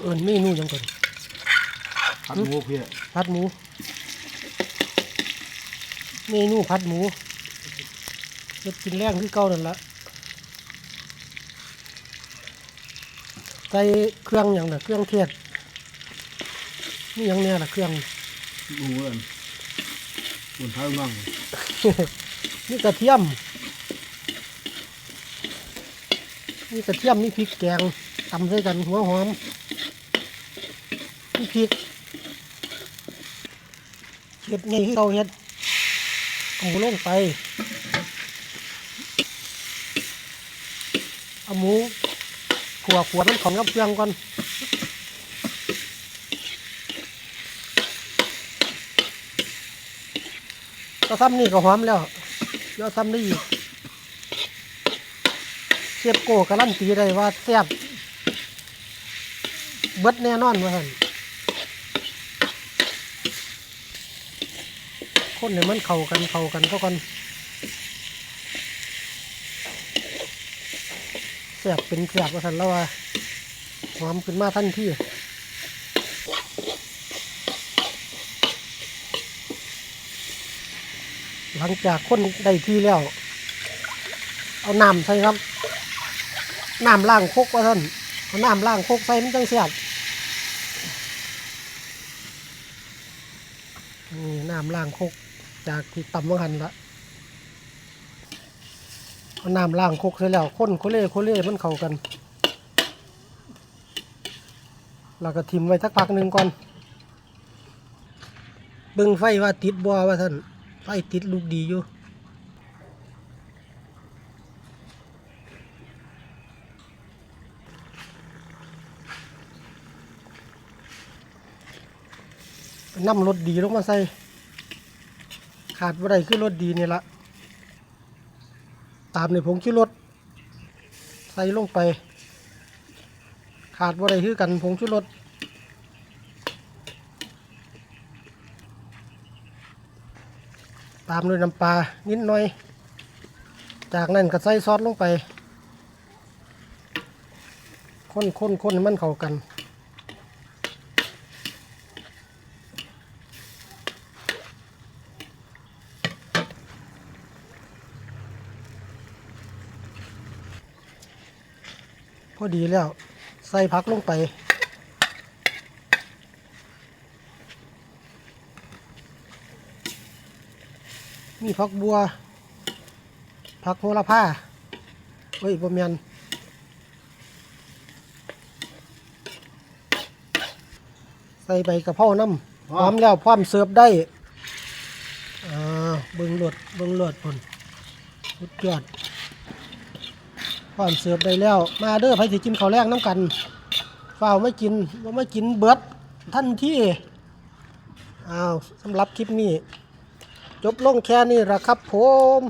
เอิญเมนูหยังก่อนผัดหมูเพี่ยผัดหมู เมนูผัดหมูเฮ็ดกินแรงคือเก่านั่นละใส่เครื่องอย่างน่ะเครื่องเทศนี่ยังเนี่ยล่ะเครื่องหมูเอิ้นอุ่นท้ายมั่งนี่กระเทียมนี่กระเทียมนี่พริกแกงตำใส่กันหัวหอมนี่ พริกเห็ดไงที่เราเห็ดเอาหมูลงไปเอาหมูขัวขวดน้ำของกับเครื่องก่อนก็ซ้ำนี่ก็หอมแล้วเดี๋ยวซ้ำได้อีกเชฟโก้การันตีได้ว่าแซ่บเบิดแน่นอนว่าหั่น คนเนี่ยมันเข้ากันเข้ากันก็กันแซ่บเป็นแซ่บว่าสันแล้วว่าหอมขึ้นมาทันทีหลังจากคนได้ที่แล้ว เอาน้ำใส่ครับน้ำล้างคกว่าท่านเอาน้ำล้างคกใส่มันจังเสียบนี่น้ำล้างคก จากที่ตำมังหันละเอาน้ำล้างคกใส่แล้วคนโคเล่โคเล่มันเข้ากันเราก็ทิมไว้สักพักหนึ่งก่อน เบิ่งไฟว่าติดบ่ว่าท่านไฟติดลูกดีอยู่น้ำรถดีลงมาใส่ ขาดว่าไรคือรถดีนี่ละตามในผงชูรสใส่ลงไป ขาดว่าไรคือกันผงชูรสตามด้วยน้ำปลานิดหน่อย จากนั้นก็ใส่ซอสลงไป คนคนคนให้มันเข้ากัน อดีแล้ว ใส่ผักลงไป มีผักบัวผักโหระพาเฮ้ยบ่แม่นใส่ใบกะเพราน้ำพร้อมแล้วพร้อมเสิร์ฟได้อ่าเบิ่งรวดเบิ่งรวดพุ่นสุดยอดพ ร้อมเสิร์ฟได้แล้ว มาเด้อไผสิกินข้าวแรกน้ำกันฝ้าวไม่กินว่าไม่กินเบิดท่านที่อ้าวสำหรับคลิปนี้ จบลงแค่นี้ละครับผม